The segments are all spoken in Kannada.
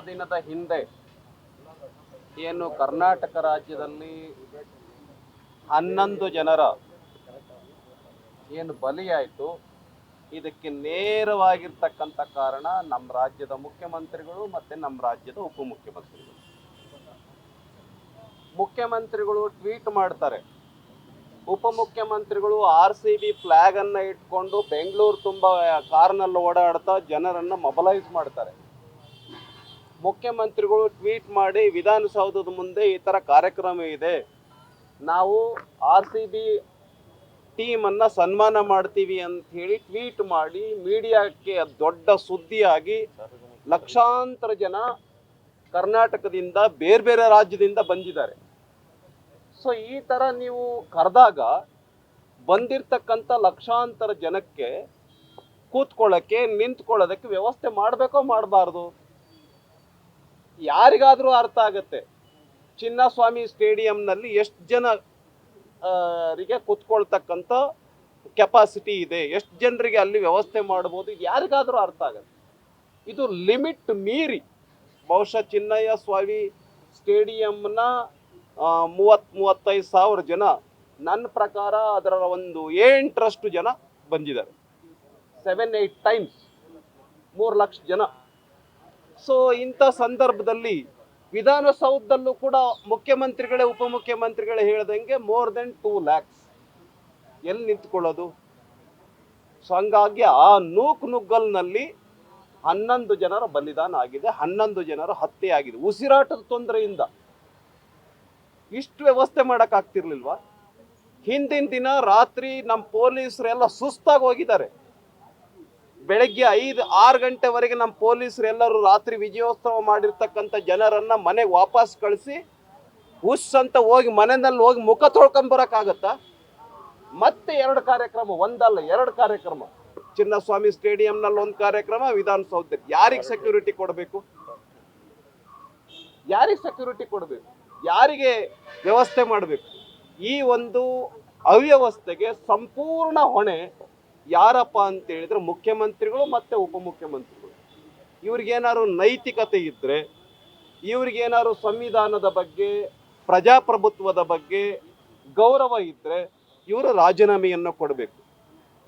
ದಿನದ ಹಿಂದೆ ಏನು ಕರ್ನಾಟಕ ರಾಜ್ಯದಲ್ಲಿ ಹನ್ನೊಂದು ಜನರ ಏನು ಬಲಿಯಾಯಿತು, ಇದಕ್ಕೆ ನೇರವಾಗಿರ್ತಕ್ಕಂಥ ಕಾರಣ ನಮ್ಮ ರಾಜ್ಯದ ಮುಖ್ಯಮಂತ್ರಿಗಳು ಮತ್ತೆ ನಮ್ಮ ರಾಜ್ಯದ ಉಪಮುಖ್ಯಮಂತ್ರಿಗಳು. ಮುಖ್ಯಮಂತ್ರಿಗಳು ಟ್ವೀಟ್ ಮಾಡ್ತಾರೆ. ಉಪಮುಖ್ಯಮಂತ್ರಿಗಳು ಆರ್ ಸಿ ಬಿ ಫ್ಲ್ಯಾಗನ್ನು ಇಟ್ಕೊಂಡು ಬೆಂಗಳೂರು ತುಂಬ ಕಾರ್ನಲ್ಲಿ ಓಡಾಡ್ತಾ ಜನರನ್ನು ಮೊಬಲೈಸ್ ಮಾಡ್ತಾರೆ. ಮುಖ್ಯಮಂತ್ರಿಗಳು ಟ್ವೀಟ್ ಮಾಡಿ ವಿಧಾನಸೌಧದ ಮುಂದೆ ಈ ಥರ ಕಾರ್ಯಕ್ರಮ ಇದೆ. ನಾವು ಆರ್ ಸಿ ಬಿ ಟೀಮನ್ನು ಸನ್ಮಾನ ಮಾಡ್ತೀವಿ ಅಂತ ಹೇಳಿ ಟ್ವೀಟ್ ಮಾಡಿ ಮೀಡಿಯಾಕ್ಕೆ ದೊಡ್ಡ ಸುದ್ದಿಯಾಗಿ ಲಕ್ಷಾಂತರ ಜನ ಕರ್ನಾಟಕದಿಂದ ಬೇರೆ ಬೇರೆ ರಾಜ್ಯದಿಂದ ಬಂದಿದ್ದಾರೆ. ಸೊ ಈ ಥರ ನೀವು ಕರೆದಾಗ ಬಂದಿರ್ತಕ್ಕಂಥ ಲಕ್ಷಾಂತರ ಜನಕ್ಕೆ ಕೂತ್ಕೊಳ್ಳೋಕ್ಕೆ ನಿಂತ್ಕೊಳ್ಳೋದಕ್ಕೆ ವ್ಯವಸ್ಥೆ ಮಾಡಬೇಕೋ ಮಾಡಬಾರ್ದು? ಯಾರಿಗಾದರೂ ಅರ್ಥ ಆಗುತ್ತೆ. ಚಿನ್ನಸ್ವಾಮಿ ಸ್ಟೇಡಿಯಂನಲ್ಲಿ ಎಷ್ಟು ಜನರಿಗೆ ಕುತ್ಕೊಳ್ತಕ್ಕಂಥ ಕೆಪಾಸಿಟಿ ಇದೆ, ಎಷ್ಟು ಜನರಿಗೆ ಅಲ್ಲಿ ವ್ಯವಸ್ಥೆ ಮಾಡ್ಬೋದು, ಇದು ಯಾರಿಗಾದರೂ ಅರ್ಥ ಆಗುತ್ತೆ. ಇದು ಲಿಮಿಟ್ ಮೀರಿ ಬಹುಶಃ ಚಿನ್ನಯ್ಯ ಸ್ವಾಮಿ ಸ್ಟೇಡಿಯಂನ ಮೂವತ್ತು, ಮೂವತ್ತೈದು ಸಾವಿರ ಜನ, ನನ್ನ ಪ್ರಕಾರ ಅದರ ಒಂದು ಎಂಟರಷ್ಟು ಜನ ಬಂದಿದ್ದಾರೆ. ಸೆವೆನ್ ಏಯ್ಟ್ ಟೈಮ್ಸ್ ಮೂರು ಲಕ್ಷ ಜನ. ಸೊ ಇಂಥ ಸಂದರ್ಭದಲ್ಲಿ ವಿಧಾನಸೌಧದಲ್ಲೂ ಕೂಡ ಮುಖ್ಯಮಂತ್ರಿಗಳೇ, ಉಪಮುಖ್ಯಮಂತ್ರಿಗಳೇ ಹೇಳ್ದಂಗೆ ಮೋರ್ ದೆನ್ ಟೂ ಲ್ಯಾಕ್ಸ್ ಎಲ್ಲಿ ನಿಂತ್ಕೊಳ್ಳೋದು? ಸೊ ಹಂಗಾಗಿ ಆ ನೂಕು ನುಗ್ಗಲ್ನಲ್ಲಿ ಹನ್ನೊಂದು ಜನರ ಬಲಿದಾನ ಆಗಿದೆ, ಹನ್ನೊಂದು ಜನರ ಹತ್ಯೆ ಆಗಿದೆ. ಉಸಿರಾಟದ ತೊಂದರೆಯಿಂದ ಇಷ್ಟು ವ್ಯವಸ್ಥೆ ಮಾಡೋಕ್ಕಾಗ್ತಿರ್ಲಿಲ್ವಾ? ಹಿಂದಿನ ದಿನ ರಾತ್ರಿ ನಮ್ಮ ಪೊಲೀಸರೆಲ್ಲ ಸುಸ್ತಾಗಿ ಹೋಗಿದ್ದಾರೆ. ಬೆಳಗ್ಗೆ ಐದು, ಆರು ಗಂಟೆವರೆಗೆ ನಮ್ಮ ಪೊಲೀಸರು ಎಲ್ಲರೂ ರಾತ್ರಿ ವಿಜಯೋತ್ಸವ ಮಾಡಿರ್ತಕ್ಕಂಥ ಜನರನ್ನು ಮನೆಗೆ ವಾಪಸ್ ಕಳಿಸಿ ಹುಸ್ ಅಂತ ಹೋಗಿ ಮನೆಯಲ್ಲಿ ಹೋಗಿ ಮುಖ ತೊಳ್ಕೊಂಬರಕ್ಕಾಗತ್ತಾ ಮತ್ತೆ ಎರಡು ಕಾರ್ಯಕ್ರಮ, ಒಂದಲ್ಲ, ಎರಡು ಕಾರ್ಯಕ್ರಮ. ಚಿನ್ನಸ್ವಾಮಿ ಸ್ಟೇಡಿಯಂನಲ್ಲಿ ಒಂದು ಕಾರ್ಯಕ್ರಮ, ವಿಧಾನಸೌಧದಲ್ಲಿ. ಯಾರಿಗೆ ಸೆಕ್ಯೂರಿಟಿ ಕೊಡಬೇಕು? ಯಾರಿಗೆ ಸೆಕ್ಯೂರಿಟಿ ಕೊಡಬೇಕು? ಯಾರಿಗೆ ವ್ಯವಸ್ಥೆ ಮಾಡಬೇಕು? ಈ ಒಂದು ಅವ್ಯವಸ್ಥೆಗೆ ಸಂಪೂರ್ಣ ಹೊಣೆ ಯಾರಪ್ಪ ಅಂತ ಹೇಳಿದ್ರೆ ಮುಖ್ಯಮಂತ್ರಿಗಳು ಮತ್ತೆ ಉಪಮುಖ್ಯಮಂತ್ರಿಗಳು. ಇವ್ರಿಗೇನಾದ್ರು ನೈತಿಕತೆ ಇದ್ದರೆ ಇವ್ರಿಗೇನಾದ್ರು ಸಂವಿಧಾನದ ಬಗ್ಗೆ, ಪ್ರಜಾಪ್ರಭುತ್ವದ ಬಗ್ಗೆ ಗೌರವ ಇದ್ದರೆ ಇವರು ರಾಜೀನಾಮೆಯನ್ನು ಕೊಡಬೇಕು.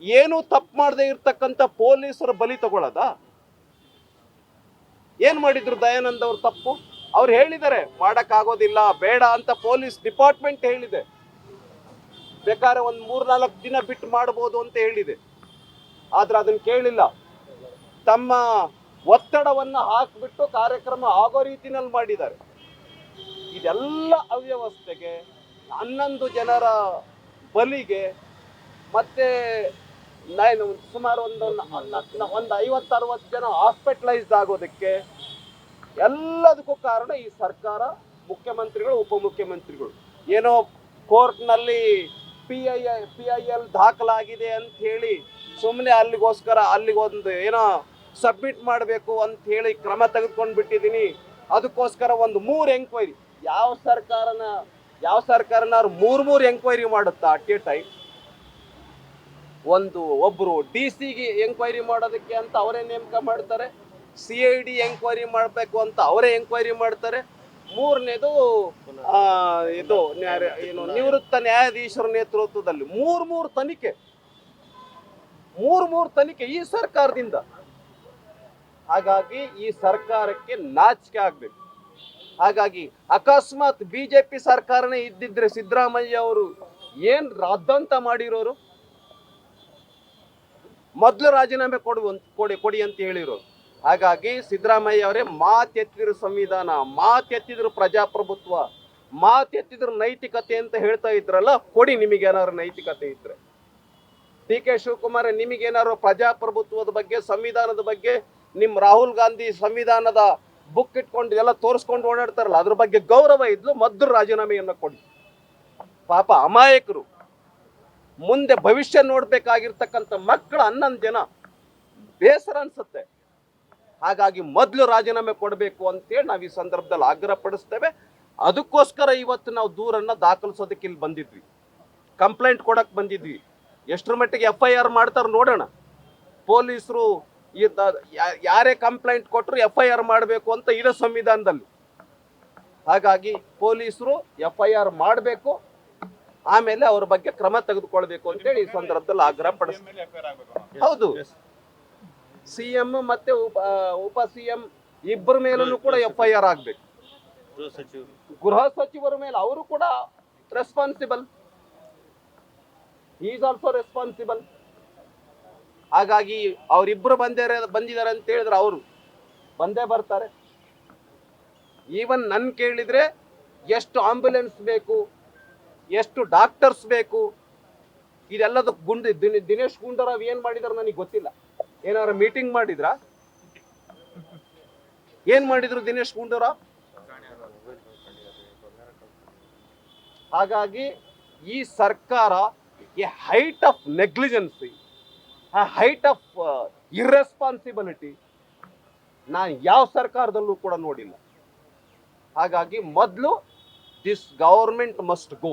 ಏನು ತಪ್ಪು ಮಾಡದೇ ಇರ್ತಕ್ಕಂಥ ಪೊಲೀಸರ ಬಲಿ ತಗೊಳದ? ಏನು ಮಾಡಿದ್ರು ದಯಾನಂದ್ ಅವ್ರು ತಪ್ಪು? ಅವ್ರು ಹೇಳಿದ್ದಾರೆ, ಮಾಡೋಕ್ಕಾಗೋದಿಲ್ಲ, ಬೇಡ ಅಂತ ಪೊಲೀಸ್ ಡಿಪಾರ್ಟ್ಮೆಂಟ್ ಹೇಳಿದೆ. ಬೇಕಾದ್ರೆ ಒಂದು ಮೂರ್ನಾಲ್ಕು ದಿನ ಬಿಟ್ಟು ಮಾಡ್ಬೋದು ಅಂತ ಹೇಳಿದೆ. ಆದ್ರೆ ಅದನ್ನ ಕೇಳಿಲ್ಲ. ತಮ್ಮ ಒತ್ತಡವನ್ನ ಹಾಕಿಬಿಟ್ಟು ಕಾರ್ಯಕ್ರಮ ಆಗೋ ರೀತಿನಲ್ಲಿ ಮಾಡಿದ್ದಾರೆ. ಇದೆಲ್ಲ ಅವ್ಯವಸ್ಥೆಗೆ, ಹನ್ನೊಂದು ಜನರ ಬಲಿಗೆ, ಮತ್ತೆ ನಾನು ಸುಮಾರು ಒಂದು ಒಂದು ಐವತ್ತು ಅರವತ್ತು ಜನ ಹಾಸ್ಪಿಟಲೈಸ್ಡ್ ಆಗೋದಕ್ಕೆ ಎಲ್ಲದಕ್ಕೂ ಕಾರಣ ಈ ಸರ್ಕಾರ, ಮುಖ್ಯಮಂತ್ರಿಗಳು, ಉಪಮುಖ್ಯಮಂತ್ರಿಗಳು. ಏನೋ ಕೋರ್ಟ್ನಲ್ಲಿ P I P I L ದಾಖಲಾಗಿದೆ ಅಂತ ಹೇಳಿ ಸುಮ್ಮನೆ ಅಲ್ಲಿಗೋಸ್ಕರ ಅಲ್ಲಿಗೊಂದು ಏನೋ ಸಬ್ಮಿಟ್ ಮಾಡಬೇಕು ಅಂತ ಹೇಳಿ ಕ್ರಮ ತೆಗೆದುಕೊಂಡು ಬಿಟ್ಟಿದ್ದೀನಿ ಅದಕ್ಕೋಸ್ಕರ ಒಂದು ಮೂರು ಎಂಕ್ವೈರಿ ಯಾವ ಸರ್ಕಾರನ ಯಾವ ಸರ್ಕಾರನ ಅವ್ರು ಮೂರು ಮೂರು ಎಂಕ್ವೈರಿ ಮಾಡುತ್ತಾ ಅಟ್ ಎ ಟೈಮ್ ಒಂದು ಒಬ್ಬರು ಡಿ ಸಿಗೆ ಎಂಕ್ವೈರಿ ಮಾಡೋದಕ್ಕೆ ಅಂತ ಅವರೇ ನೇಮಕ ಮಾಡ್ತಾರೆ. ಸಿ ಐ ಡಿ ಎಂಕ್ವೈರಿ ಮಾಡಬೇಕು ಅಂತ ಅವರೇ ಎಂಕ್ವೈರಿ ಮಾಡ್ತಾರೆ. ಮೂರನೇದು ಆ, ಇದು ಏನು ನಿವೃತ್ತ ನ್ಯಾಯಾಧೀಶರ ನೇತೃತ್ವದಲ್ಲಿ ಮೂರ್ ಮೂರು ತನಿಖೆ. ಮೂರ್ ಮೂರು ತನಿಖೆ ಈ ಸರ್ಕಾರದಿಂದ. ಹಾಗಾಗಿ ಈ ಸರ್ಕಾರಕ್ಕೆ ನಾಚಿಕೆ ಆಗ್ಬೇಕು. ಹಾಗಾಗಿ ಅಕಸ್ಮಾತ್ ಬಿಜೆಪಿ ಸರ್ಕಾರನೇ ಇದ್ದಿದ್ರೆ ಸಿದ್ದರಾಮಯ್ಯ ಅವರು ಏನ್ ರದ್ದಂತ ಮಾಡಿರೋರು? ಮೊದಲು ರಾಜೀನಾಮೆ ಕೊಡುವ ಕೊಡಿ ಕೊಡಿ ಅಂತ ಹೇಳಿರೋರು. ಹಾಗಾಗಿ ಸಿದ್ದರಾಮಯ್ಯ ಅವರೇ ಮಾತೆತ್ತಿದ್ರು ಸಂವಿಧಾನ, ಮಾತೆತ್ತಿದ್ರು ಪ್ರಜಾಪ್ರಭುತ್ವ, ಮಾತೆತ್ತಿದ್ರು ನೈತಿಕತೆ ಅಂತ ಹೇಳ್ತಾ ಇದ್ರಲ್ಲ, ಕೊಡಿ ನಿಮಗೇನಾದ್ರು ನೈತಿಕತೆ ಇದ್ರೆ. ಡಿ ಕೆ ಶಿವಕುಮಾರ್ ನಿಮಗೇನಾದ್ರು ಪ್ರಜಾಪ್ರಭುತ್ವದ ಬಗ್ಗೆ, ಸಂವಿಧಾನದ ಬಗ್ಗೆ ನಿಮ್ಮ ರಾಹುಲ್ ಗಾಂಧಿ ಸಂವಿಧಾನದ ಬುಕ್ ಇಟ್ಕೊಂಡು ಎಲ್ಲ ತೋರಿಸ್ಕೊಂಡು ಓಡಾಡ್ತಾರಲ್ಲ, ಅದ್ರ ಬಗ್ಗೆ ಗೌರವ ಇದ್ಲು ಮದ್ದು ರಾಜೀನಾಮೆಯನ್ನು ಕೊಡಿ. ಪಾಪ ಅಮಾಯಕರು. ಮುಂದೆ ಭವಿಷ್ಯ ನೋಡ್ಬೇಕಾಗಿರ್ತಕ್ಕಂಥ ಮಕ್ಕಳು ಹನ್ನೊಂದು ಜನ ಬೇಸರ ಅನ್ಸುತ್ತೆ. ಹಾಗಾಗಿ ಮೊದಲು ರಾಜೀನಾಮೆ ಕೊಡಬೇಕು ಅಂತೇಳಿ ನಾವು ಈ ಸಂದರ್ಭದಲ್ಲಿ ಆಗ್ರಹ ಪಡಿಸ್ತೇವೆ ಅದಕ್ಕೋಸ್ಕರ ಇವತ್ತು ನಾವು ದೂರನ್ನ ದಾಖಲಿಸೋದಕ್ಕೆ ಇಲ್ಲಿ ಬಂದಿದ್ವಿ. ಕಂಪ್ಲೇಂಟ್ ಕೊಡಕ್ ಬಂದಿದ್ವಿ. ಎಷ್ಟರ ಮಟ್ಟಿಗೆ ಎಫ್ ಐ ಆರ್ ಮಾಡ್ತಾರೆ ನೋಡೋಣ. ಪೊಲೀಸರು ಯಾರೇ ಕಂಪ್ಲೇಂಟ್ ಕೊಟ್ಟರು ಎಫ್ ಐ ಆರ್ ಮಾಡಬೇಕು ಅಂತ ಇದೆ ಸಂವಿಧಾನದಲ್ಲಿ. ಹಾಗಾಗಿ ಪೊಲೀಸರು ಎಫ್ ಐ ಆರ್ ಮಾಡಬೇಕು. ಆಮೇಲೆ ಅವ್ರ ಬಗ್ಗೆ ಕ್ರಮ ತೆಗೆದುಕೊಳ್ಬೇಕು ಅಂತೇಳಿ ಈ ಸಂದರ್ಭದಲ್ಲಿ ಆಗ್ರಹ ಪಡಿಸ್ತೀವಿ ಹೌದು. ಸಿ ಎಂ ಮತ್ತೆ ಉಪ ಉಪ ಸಿ ಎಂ ಇಬ್ಬರ ಮೇಲೂ ಕೂಡ ಎಫ್ ಐ ಆರ್ ಆಗ್ಬೇಕು. ಗೃಹ ಸಚಿವರ. ಮೇಲೆ ಅವರು ಕೂಡ ರೆಸ್ಪಾನ್ಸಿಬಲ್ ಈಸ್ ಆಲ್ಸೋ ರೆಸ್ಪಾನ್ಸಿಬಲ್ ಹಾಗಾಗಿ ಅವರಿಬ್ಬರು ಬಂದೇ ಬಂದಿದ್ದಾರೆ ಅಂತ ಹೇಳಿದ್ರೆ ಅವರು ಬಂದೇ ಬರ್ತಾರೆ. ಈವನ್ ನನ್ ಕೇಳಿದ್ರೆ ಎಷ್ಟು ಆಂಬ್ಯುಲೆನ್ಸ್ ಬೇಕು ಎಷ್ಟು ಡಾಕ್ಟರ್ಸ್ ಬೇಕು ಇದೆಲ್ಲದಕ್ಕೆ ಗುಂಡ್ ದಿನ- ದಿನೇಶ್ ಗುಂಡೂರಾವ್ ಏನು ಮಾಡಿದಾರೆ ನನಗೆ ಗೊತ್ತಿಲ್ಲ. ಏನಾರ ಮೀಟಿಂಗ್ ಮಾಡಿದ್ರಾ? ಏನ್ ಮಾಡಿದ್ರು ದಿನೇಶ್ ಗುಂಡೂರ ಹಾಗಾಗಿ ಈ ಸರ್ಕಾರ a height of negligency a height of irresponsibility ನಾನು ಯಾವ ಸರ್ಕಾರದಲ್ಲೂ ಕೂಡ ನೋಡಿಲ್ಲ. ಹಾಗಾಗಿ ಮೊದಲು ದಿಸ್ ಗೌರ್ಮೆಂಟ್ ಮಸ್ಟ್ ಗೋ